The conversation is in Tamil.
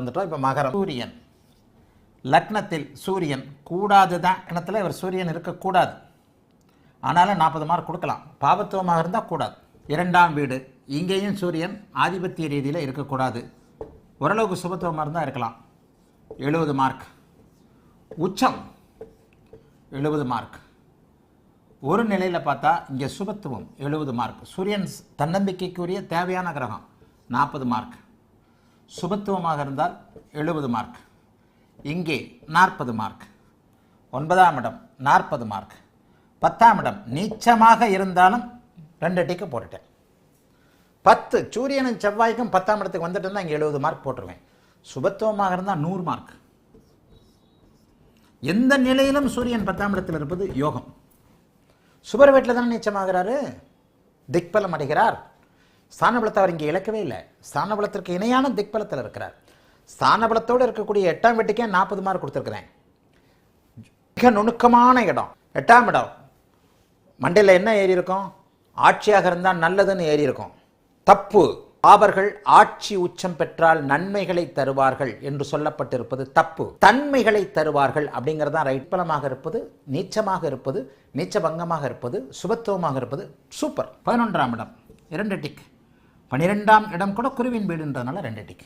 வந்துட்டோம். இப்போ மகரம். சூரியன். லக்னத்தில் சூரியன் கூடாது தான் லக்னத்தில் இவர் சூரியன் இருக்கக்கூடாது. ஆனாலும் நாற்பது மார்க் கொடுக்கலாம். பாவத்துவமாக இருந்தால் கூடாது. இரண்டாம் வீடு. இங்கேயும் சூரியன் ஆதிபத்திய ரீதியில் இருக்கக்கூடாது. ஓரளவுக்கு சுபத்துவமாக இருந்தால் இருக்கலாம். எழுபது மார்க். உச்சம். எழுபது மார்க். ஒரு நிலையில் பார்த்தா இங்கே சுபத்துவம் எழுபது மார்க். சூரியன் தன்னம்பிக்கைக்குரிய தேவையான கிரகம். நாற்பது மார்க். சுபத்துவமாக இருந்தால் எழுபது மார்க் இங்கே நாற்பது மார்க் ஒன்பதாம் இடம் நாற்பது மார்க் பத்தாம் இடம் நீச்சமாக இருந்தாலும் ரெண்டு டிக்கு போட்டுட்டேன். பத்து சூரியனும் செவ்வாய்க்கும் பத்தாம் இடத்துக்கு வந்துட்டு இருந்தால் இங்கே எழுபது மார்க் போட்டுருவேன். சுபத்துவமாக இருந்தால் நூறு மார்க் எந்த நிலையிலும் சூரியன் பத்தாம் இடத்தில் இருப்பது யோகம். சுபர் வீட்டில் தானே நீச்சமாகிறாரு? திக்பலம் அடைகிறார். ஸ்தானபலத்தை அவர் இங்கே இழக்கவே இல்லை. ஸ்தானபலத்திற்கு இணையான திக்பலத்தில் இருக்கிறார். ஸ்தானபலத்தோடு இருக்கக்கூடிய எட்டாம் வீட்டுக்கே நாற்பது மார்க் கொடுத்துருக்குறேன். மிக நுணுக்கமான இடம். எட்டாம் இடம். மண்டையில் என்ன ஏறி இருக்கும்? ஆட்சியாக இருந்தால் நல்லதுன்னு ஏறி இருக்கும். தப்பு. பாபர்கள் ஆட்சி உச்சம் பெற்றால் நன்மைகளை தருவார்கள் என்று சொல்லப்பட்டிருப்பது தப்பு. தன்மைகளை தருவார்கள் அப்படிங்கிறதான் ரைட் பலமாக இருப்பது நீச்சமாக இருப்பது நீச்ச பங்கமாக இருப்பது சுபத்துவமாக இருப்பது சூப்பர் பதினொன்றாம் இடம். இரண்டு டிக் பனிரெண்டாம் இடம் கூட குருவின் வீடுன்றதுனால ரெண்டு டிக்.